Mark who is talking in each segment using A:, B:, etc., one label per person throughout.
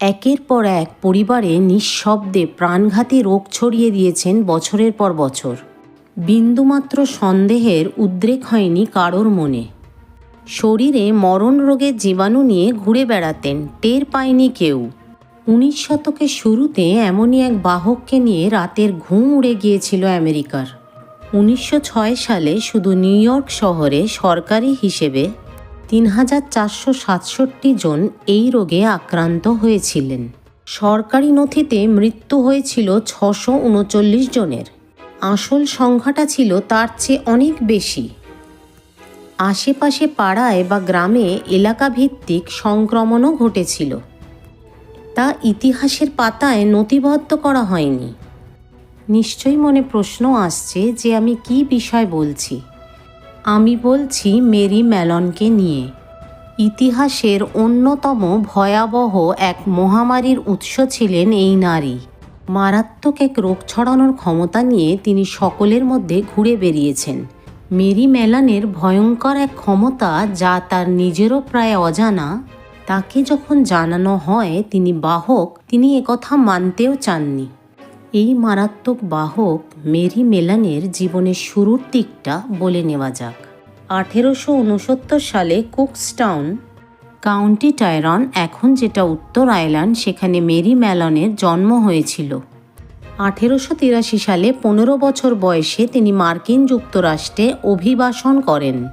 A: একের পর এক পরিবারে নিঃশব্দে প্রাণঘাতী রোগ ছড়িয়ে দিয়েছেন বছরের পর বছর। বিন্দুমাত্র সন্দেহের উদ্রেক হয়নি কারোর মনে। শরীরে মরণ রোগের জীবাণু নিয়ে ঘুরে বেড়াতেন, টের পায়নি কেউ। উনিশ শতকের শুরুতে এমনই এক বাহককে নিয়ে রাতের ঘুম উড়ে গিয়েছিল আমেরিকার। উনিশশো ছয় সালে শুধু নিউ ইয়র্ক শহরে সরকারি হিসেবে তিন হাজার চারশো সাতষট্টি জন এই রোগে আক্রান্ত হয়েছিলেন। সরকারি নথিতে মৃত্যু হয়েছিল ছশো উনচল্লিশ জনের। আসল সংখ্যাটা ছিল তার চেয়ে অনেক বেশি। আশেপাশে পাড়ায় বা গ্রামে এলাকা ভিত্তিক সংক্রমণও ঘটেছিল। তা ইতিহাসের পাতায় নথিবদ্ধ করা হয়নি। নিশ্চয়ই মনে প্রশ্ন আসছে যে আমি কি বিষয় বলছি। আমি বলছি মেরি ম্যালনকে নিয়ে। ইতিহাসের অন্যতম ভয়াবহ এক মহামারীর উৎস ছিলেন এই নারী। মারাত্মক এক রোগ ছড়ানোর ক্ষমতা নিয়ে তিনি সকলের মধ্যে ঘুরে বেরিয়েছেন। মেরি মেলানের ভয়ঙ্কর এক ক্ষমতা যা তার নিজেরও প্রায় অজানা, তাকে যখন জানানো হয় তিনি বাহক, তিনি একথা মানতেও চাননি। এই মারাত্মক বাহক মেরি মেলানের জীবনের শুরুর দিকটা বলে নেওয়া যাক। আঠেরোশো উনসত্তর সালে কুকসটাউন কাউন্টি টায়রন এখন যেটা উত্তর আয়ারল্যান্ড, সেখানে মেরি ম্যালনের জন্ম হয়েছিল। আঠেরোশো তিরাশি সালে পনেরো বছর বয়সে তিনি মার্কিন যুক্তরাষ্ট্রে অভিবাসন করেন।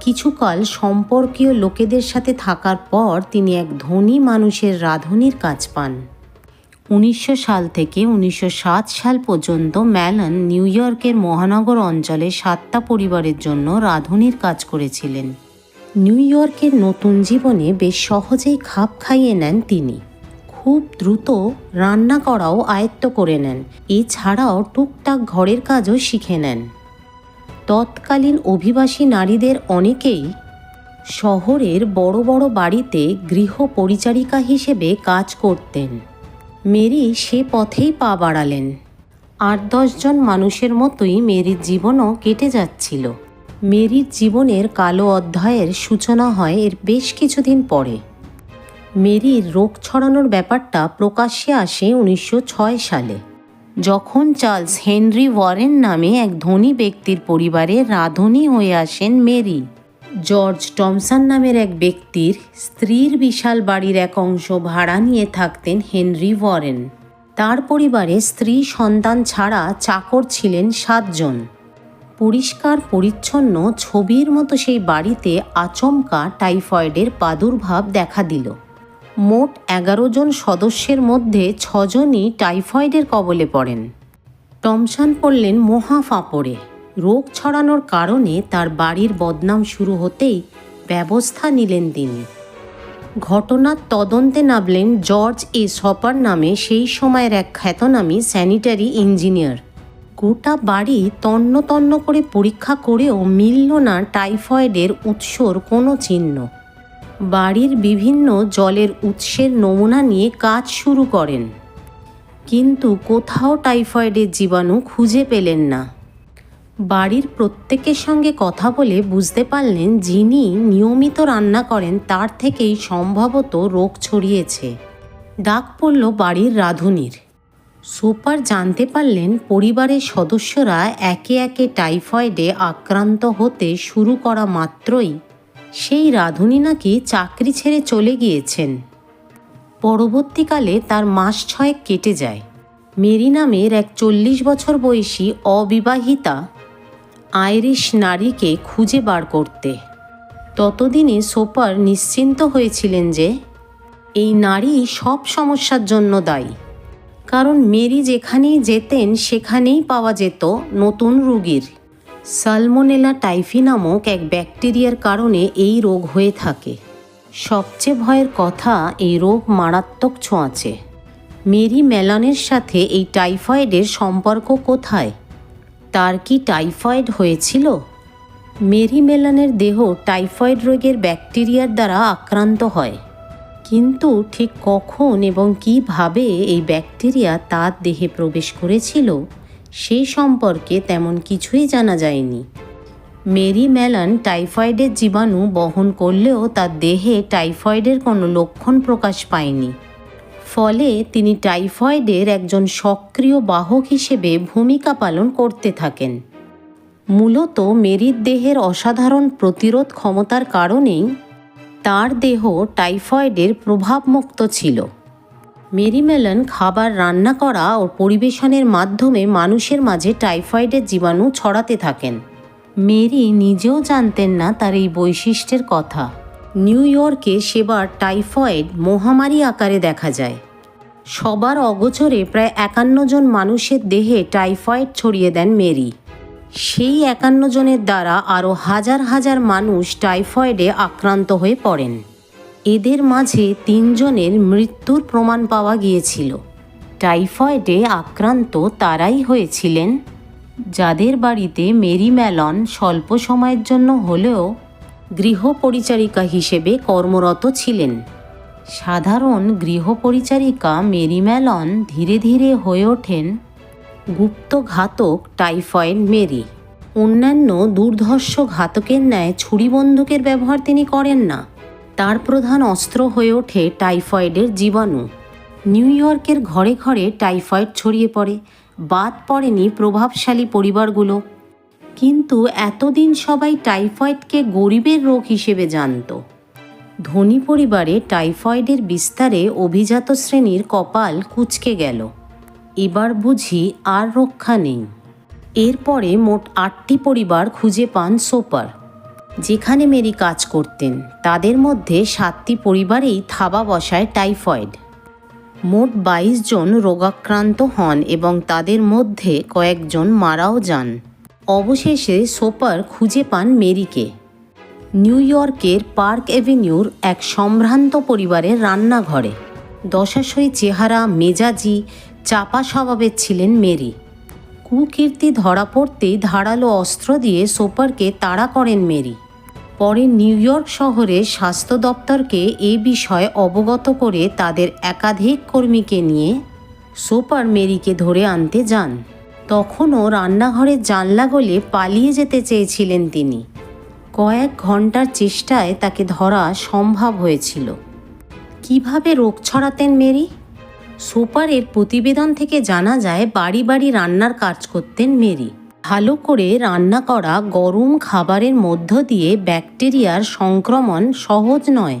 A: কিছুকাল সম্পর্কীয় লোকেদের সাথে থাকার পর তিনি এক ধনী মানুষের রাঁধুনির কাজ পান। উনিশশো সাল থেকে উনিশশো সাত সাল পর্যন্ত ম্যালন নিউ ইয়র্কের মহানগর অঞ্চলে সাতটা পরিবারের জন্য রাঁধুনির কাজ করেছিলেন। নিউ ইয়র্কের নতুন জীবনে বেশ সহজেই খাপ খাইয়ে নেন তিনি। খুব দ্রুত রান্না করাও আয়ত্ত করে নেন। এছাড়াও টুকটাক ঘরের কাজও শিখে নেন। তৎকালীন অভিবাসী নারীদের অনেকেই শহরের বড় বড় বাড়িতে গৃহ পরিচারিকা হিসেবে কাজ করতেন। মেরি সে পথেই পা বাড়ালেন। আট দশজন মানুষের মতোই মেরির জীবনও কেটে যাচ্ছিল। মেরির জীবনের কালো অধ্যায়ের সূচনা হয় এর বেশ কিছুদিন পরে। মেরির রোগ ছড়ানোর ব্যাপারটা প্রকাশ্যে আসে উনিশশো ছয় সালে। যখন চার্লস হেনরি ওয়ারেন নামে এক ধনী ব্যক্তির পরিবারে রাঁধুনি হয়ে আসেন মেরি। জর্জ টমসন নামের এক ব্যক্তির স্ত্রীর বিশাল বাড়ির এক অংশ ভাড়া নিয়ে থাকতেন হেনরি ওয়ারেন। তার পরিবারে স্ত্রী সন্তান ছাড়া চাকর ছিলেন সাতজন। পরিষ্কার পরিচ্ছন্ন ছবির মতো সেই বাড়িতে আচমকা টাইফয়েডের প্রাদুর্ভাব দেখা দিল। মোট এগারো জন সদস্যের মধ্যে ছজনই টাইফয়েডের কবলে পড়েন। টমসান পড়লেন মহা ফাঁপড়ে। রোগ ছড়ানোর কারণে তার বাড়ির বদনাম শুরু হতেই ব্যবস্থা নিলেন তিনি। ঘটনার তদন্তে নামলেন জর্জ এ সপার নামে সেই সময়ের এক খ্যাতনামী স্যানিটারি ইঞ্জিনিয়ার। গোটা বাড়ি তন্ন তন্ন করে পরীক্ষা করেও মিলল না টাইফয়েডের উৎসর কোনো চিহ্ন। বাড়ির বিভিন্ন জলের উৎসের নমুনা নিয়ে কাজ শুরু করেন। কিন্তু কোথাও টাইফয়েডের জীবাণু খুঁজে পেলেন না। বাড়ির প্রত্যেকের সঙ্গে কথা বলে বুঝতে পারলেন যিনি নিয়মিত রান্না করেন তার থেকেই সম্ভবত রোগ ছড়িয়েছে। ডাক পড়ল বাড়ির রাঁধুনির। সুপার জানতে পারলেন পরিবারের সদস্যরা একে একে টাইফয়েডে আক্রান্ত হতে শুরু করা মাত্রই সেই রাঁধুনি নাকি চাকরি ছেড়ে চলে গিয়েছেন। পরবর্তীকালে তার মাস ছয়েক কেটে যায়। মেরি নামের এক চল্লিশ বছর বয়সী অবিবাহিতা আইরিশ নারীকে খুঁজে বার করতে। ততদিনে সোপার নিশ্চিন্ত হয়েছিলেন যে, এই নারী সব সমস্যার জন্য দায়ী। কারণ মেরি যেখানেই যেতেন, সেখানেই পাওয়া যেত নতুন রুগীর। সালমোনেলা টাইফি নামক এক ব্যাকটেরিয়ার কারণে এই রোগ হয়ে থাকে। সবচেয়ে ভয়ের কথা, এই রোগ মারাত্মক ছোঁয়াচে। মেরি মেলানের সাথে এই টাইফয়েডের সম্পর্ক কোথায়? তার কি টাইফয়েড হয়েছিল? মেরি মেলানের দেহ টাইফয়েড রোগের ব্যাকটেরিয়ার দ্বারা আক্রান্ত হয়। কিন্তু ঠিক কখন এবং কীভাবে এই ব্যাকটেরিয়া তার দেহে প্রবেশ করেছিল সেই সম্পর্কে তেমন কিছুই জানা যায়নি। মেরি ম্যালান টাইফয়েডের জীবাণু বহন করলেও তার দেহে টাইফয়েডের কোনো লক্ষণ প্রকাশ পায়নি। ফলে তিনি টাইফয়েডের একজন সক্রিয় বাহক হিসেবে ভূমিকা পালন করতে থাকেন। মূলত মেরির দেহের অসাধারণ প্রতিরোধ ক্ষমতার কারণেই তার দেহ টাইফয়েডের প্রভাবমুক্ত ছিল। মেরি মেলন খাবার রান্না করা ও পরিবেশনের মাধ্যমে মানুষের মাঝে টাইফয়েডের জীবাণু ছড়াতে থাকেন। মেরি নিজেও জানতেন না তার এই বৈশিষ্ট্যের কথা। নিউ ইয়র্কে সেবার টাইফয়েড মহামারী আকারে দেখা যায়। সবার অগোচরে প্রায় একান্ন জন মানুষের দেহে টাইফয়েড ছড়িয়ে দেন মেরি। সেই একান্ন জনের দ্বারা আরও হাজার হাজার মানুষ টাইফয়েডে আক্রান্ত হয়ে পড়েন। এদের মাঝে তিনজনের মৃত্যুর প্রমাণ পাওয়া গিয়েছিল। টাইফয়েডে আক্রান্ত তারাই হয়েছিলেন, যাদের বাড়িতে মেরি ম্যালন স্বল্প সময়ের জন্য হলেও গৃহপরিচারিকা হিসেবে কর্মরত ছিলেন। সাধারণ গৃহপরিচারিকা মেরি ম্যালন ধীরে ধীরে হয়ে ওঠেন গুপ্ত ঘাতক টাইফয়েড মেরি। অন্যান্য দুর্ধর্ষ ঘাতকের ন্যায় ছুরি বন্দুকের ব্যবহার তিনি করেন না। তার প্রধান অস্ত্র হয়ে ওঠে টাইফয়েডের জীবাণু। নিউ ইয়র্কের ঘরে ঘরে টাইফয়েড ছড়িয়ে পড়ে। বাদ পড়েনি প্রভাবশালী পরিবারগুলো। কিন্তু এতদিন সবাই টাইফয়েডকে গরিবের রোগ হিসেবে জানত। ধনী পরিবারে টাইফয়েডের বিস্তারে অভিজাত শ্রেণির কপাল কুচকে গেল। এবার বুঝি আর রক্ষা নেই। এরপরে মোট আটটি পরিবার খুঁজে পান সোপার। যেখানে মেরি কাজ করতেন, তাদের মধ্যে সাতটি পরিবারেই থাবা বসায় টাইফয়েড। মোট বাইশ জন রোগাক্রান্ত হন এবং তাদের মধ্যে কয়েকজন মারাও যান। অবশেষে সোপার খুঁজে পান মেরিকে। নিউ ইয়র্কের পার্ক এভিনিউর এক সম্ভ্রান্ত পরিবারের রান্নাঘরে। দশাশই চেহারা, মেজাজি, চাপা স্বভাবের ছিলেন মেরি। কুকীর্তি ধরা পড়তেই ধারালো অস্ত্র দিয়ে সোপারকে তাড়া করেন মেরি। পরে নিউ ইয়র্ক শহরে স্বাস্থ্য দপ্তরকে এ বিষয়ে অবগত করে তাদের একাধিক কর্মীকে নিয়ে সোপার মেরিকে ধরে আনতে যান। তখনও রান্নাঘরের জানলা গলে পালিয়ে যেতে চেয়েছিলেন তিনি। কয়েক ঘণ্টার চেষ্টায় তাকে ধরা সম্ভব হয়েছিল। কীভাবে রোগ ছড়াতেন মেরি? সুপারের প্রতিবেদন থেকে জানা যায়, বাড়ি বাড়ি রান্নার কাজ করতেন মেরি। ভালো করে রান্না করা গরম খাবারের মধ্য দিয়ে ব্যাকটেরিয়ার সংক্রমণ সহজ নয়।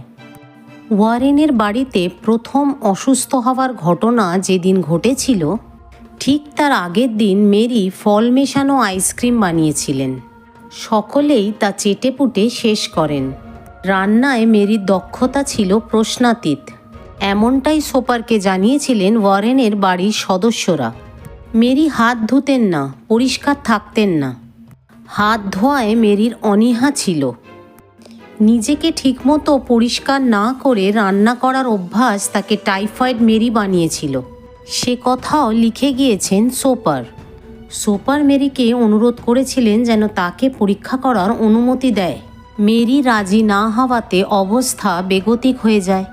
A: ওয়ারেনের বাড়িতে প্রথম অসুস্থ হওয়ার ঘটনা যেদিন ঘটেছিল ঠিক তার আগের দিন মেরি ফল মেশানো আইসক্রিম বানিয়েছিলেন। সকলেই তা চেটেপুটে শেষ করেন। রান্নায় মেরির দক্ষতা ছিল প্রশ্নাতীত। এমনটাই সোপারকে জানিয়েছিলেন ওয়ারেনের বাড়ির সদস্যরা। মেরি হাত ধুতেন না, পরিষ্কার থাকতেন না। হাত ধোয়ায় মেরির অনীহা ছিল। নিজেকে ঠিকমতো পরিষ্কার না করে রান্না করার অভ্যাস তাকে টাইফয়েড মেরি বানিয়েছিল। সে কথাও লিখে গিয়েছেন সোপার। সোপার মেরিকে অনুরোধ করেছিলেন যেন তাকে পরীক্ষা করার অনুমতি দেয়। মেরি রাজি না হওয়াতে অবস্থা বেগতিক হয়ে যায়।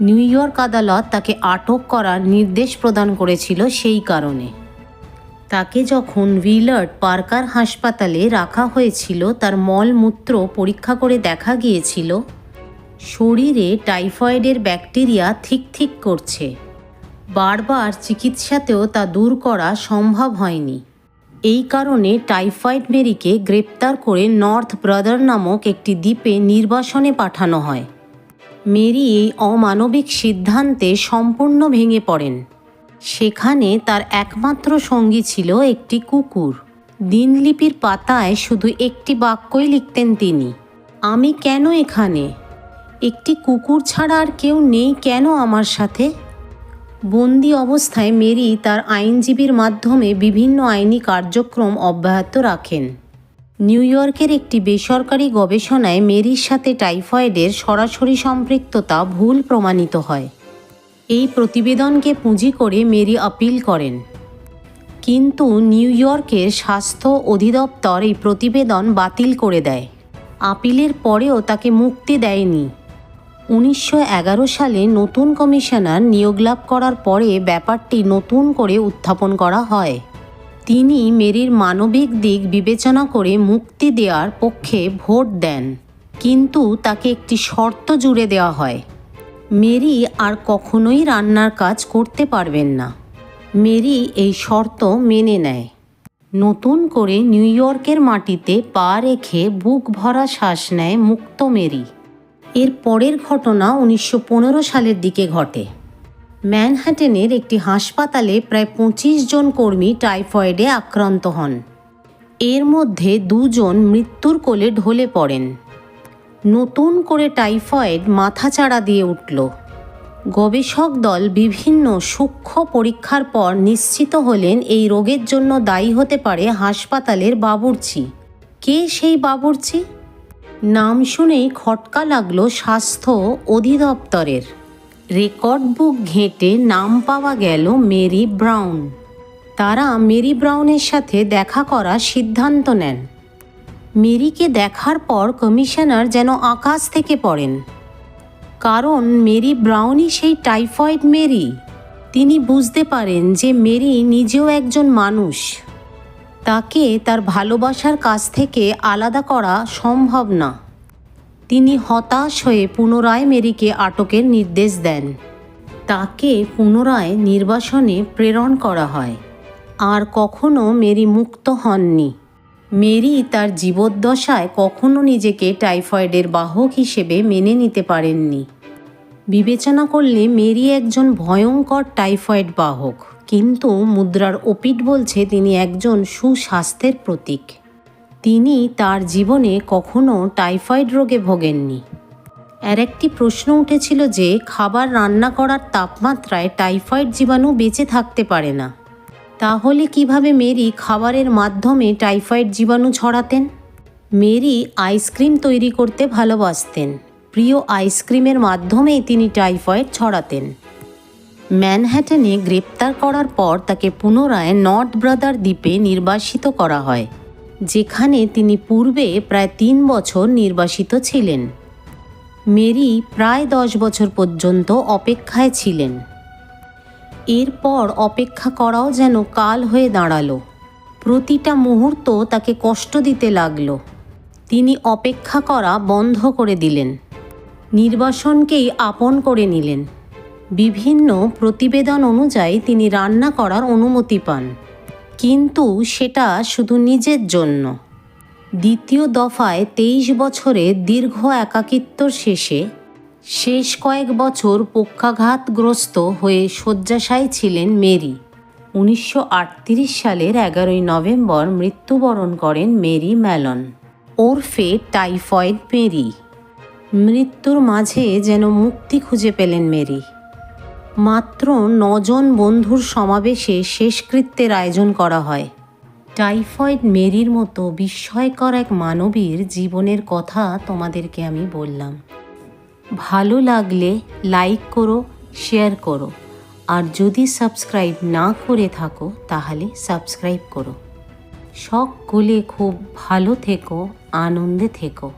A: নিউ ইয়র্ক আদালত তাকে আটক করার নির্দেশ প্রদান করেছিল সেই কারণে। তাকে যখন উইলার্ড পার্কার হাসপাতালে রাখা হয়েছিল, তার মলমূত্র পরীক্ষা করে দেখা গিয়েছিল। শরীরে টাইফয়েডের ব্যাকটেরিয়া ঠিক ঠিক করছে। বারবার চিকিৎসাতেও তা দূর করা সম্ভব হয়নি। এই কারণে টাইফয়েড মেরিকে গ্রেপ্তার করে নর্থ ব্রাদার নামক একটি দ্বীপে নির্বাসনে পাঠানো হয়। মেরি এই অমানবিক সিদ্ধান্তে সম্পূর্ণ ভেঙে পড়েন। সেখানে তার একমাত্র সঙ্গী ছিল একটি কুকুর। দিনলিপির পাতায় শুধু একটি বাক্যই লিখতেন তিনি, আমি কেন এখানে? একটি কুকুর ছাড়া আর কেউ নেই কেন আমার সাথে? বন্দি অবস্থায় মেরি তার আইনজীবীর মাধ্যমে বিভিন্ন আইনি কার্যক্রম অব্যাহত রাখেন। নিউ ইয়র্কের একটি বেসরকারি গবেষণায় মেরির সাথে টাইফয়েডের সরাসরি সম্পৃক্ততা ভুল প্রমাণিত হয়। এই প্রতিবেদনকে পুঁজি করে মেরি আপিল করেন। কিন্তু নিউ ইয়র্কের স্বাস্থ্য অধিদপ্তর এই প্রতিবেদন বাতিল করে দেয়। আপিলের পরেও তাকে মুক্তি দেয়নি। উনিশশো এগারো সালে নতুন কমিশনার নিয়োগ লাভ করার পরে ব্যাপারটি নতুন করে উত্থাপন করা হয়। তিনি মেরির মানবিক দিক বিবেচনা করে মুক্তি দেওয়ার পক্ষে ভোট দেন, কিন্তু তাকে একটি শর্ত জুড়ে দেওয়া হয়। মেরি আর কখনোই রান্নার কাজ করতে পারবেন না। মেরি এই শর্ত মেনে নেয়। নতুন করে নিউ ইয়র্কের মাটিতে পা রেখে বুক ভরা শ্বাস নেয় মুক্ত মেরি। এর পরের ঘটনা উনিশশো পনেরো সালের দিকে ঘটে। ম্যানহাটেনের একটি হাসপাতালে প্রায় পঁচিশ জন কর্মী টাইফয়েডে আক্রান্ত হন। এর মধ্যে দুজন মৃত্যুর কোলে ঢলে পড়েন। নতুন করে টাইফয়েড মাথাচাড়া দিয়ে উঠল। গবেষক দল বিভিন্ন সূক্ষ্ম পরীক্ষার পর নিশ্চিত হলেন এই রোগের জন্য দায়ী হতে পারে হাসপাতালের বাবুর্চি। কে সেই বাবুর্চি? নাম শুনেই খটকা লাগল স্বাস্থ্য অধিদপ্তরের। রেকর্ড বুক ঘেঁটে নাম পাওয়া গেল মেরি ব্রাউন। তারা মেরি ব্রাউনের সাথে দেখা করার সিদ্ধান্ত নেন। মেরিকে দেখার পর কমিশনার যেন আকাশ থেকে পড়েন। কারণ মেরি ব্রাউনই সেই টাইফয়েড মেরি। তিনি বুঝতে পারেন যে মেরি নিজেও একজন মানুষ। তাকে তার ভালোবাসার কাছ থেকে আলাদা করা সম্ভব না। তিনি হতাশ হয়ে পুনরায় মেরিকে আটকের নির্দেশ দেন। তাকে পুনরায় নির্বাসনে প্রেরণ করা হয়। আর কখনো মেরি মুক্ত হননি। মেরি তার জীবদ্দশায় কখনো নিজেকে টাইফয়েডের বাহক হিসেবে মেনে নিতে পারেননি। বিবেচনা করলে মেরি একজন ভয়ঙ্কর টাইফয়েড বাহক, কিন্তু মুদ্রার ওপিট বলছে তিনি একজন সুস্বাস্থ্যের প্রতীক। তিনি তার জীবনে কখনো টাইফয়েড রোগে ভোগেননি। আর একটি প্রশ্ন উঠেছিল যে, খাবার রান্না করার তাপমাত্রায় টাইফয়েড জীবাণু বেঁচে থাকতে পারে না। তাহলে কীভাবে মেরি খাবারের মাধ্যমে টাইফয়েড জীবাণু ছড়াতেন? মেরি আইসক্রিম তৈরি করতে ভালোবাসতেন। প্রিয় আইসক্রিমের মাধ্যমেই তিনি টাইফয়েড ছড়াতেন। ম্যানহ্যাটনে গ্রেপ্তার করার পর তাকে পুনরায় নর্থ ব্রাদার দ্বীপে নির্বাসিত করা হয়, যেখানে তিনি পূর্বে প্রায় তিন বছর নির্বাসিত ছিলেন। মেরি প্রায় দশ বছর পর্যন্ত অপেক্ষায় ছিলেন। এরপর অপেক্ষা করাও যেন কাল হয়ে দাঁড়াল। প্রতিটা মুহূর্ত তাকে কষ্ট দিতে লাগল। তিনি অপেক্ষা করা বন্ধ করে দিলেন। নির্বাসনকেই আপন করে নিলেন। বিভিন্ন প্রতিবেদন অনুযায়ী তিনি রান্না করার অনুমতি পান। কিন্তু সেটা শুধু নিজের জন্য। দ্বিতীয় দফায় তেইশ বছরে দীর্ঘ একাকিত্বর শেষে শেষ কয়েক বছর পক্ষাঘাতগ্রস্ত হয়ে শয্যাশায়ী ছিলেন মেরি। উনিশশো আটত্রিশ সালের এগারোই নভেম্বর মৃত্যুবরণ করেন মেরি ম্যালন। ওরফে টাইফয়েড মেরি। মৃত্যুর মাঝে যেন মুক্তি খুঁজে পেলেন মেরি। মাত্র নজন বন্ধুর সমাবেশে শেষকৃত্যের আয়োজন করা হয়। টাইফয়েড মেরির মতো বিস্ময়কর এক মানবীর জীবনের কথা তোমাদেরকে আমি বললাম। ভালো লাগলে লাইক করো, শেয়ার করো। আর যদি সাবস্ক্রাইব না করে থাকো, তাহলে সাবস্ক্রাইব করো। সকলে খুব ভালো থেকো, আনন্দে থেকো।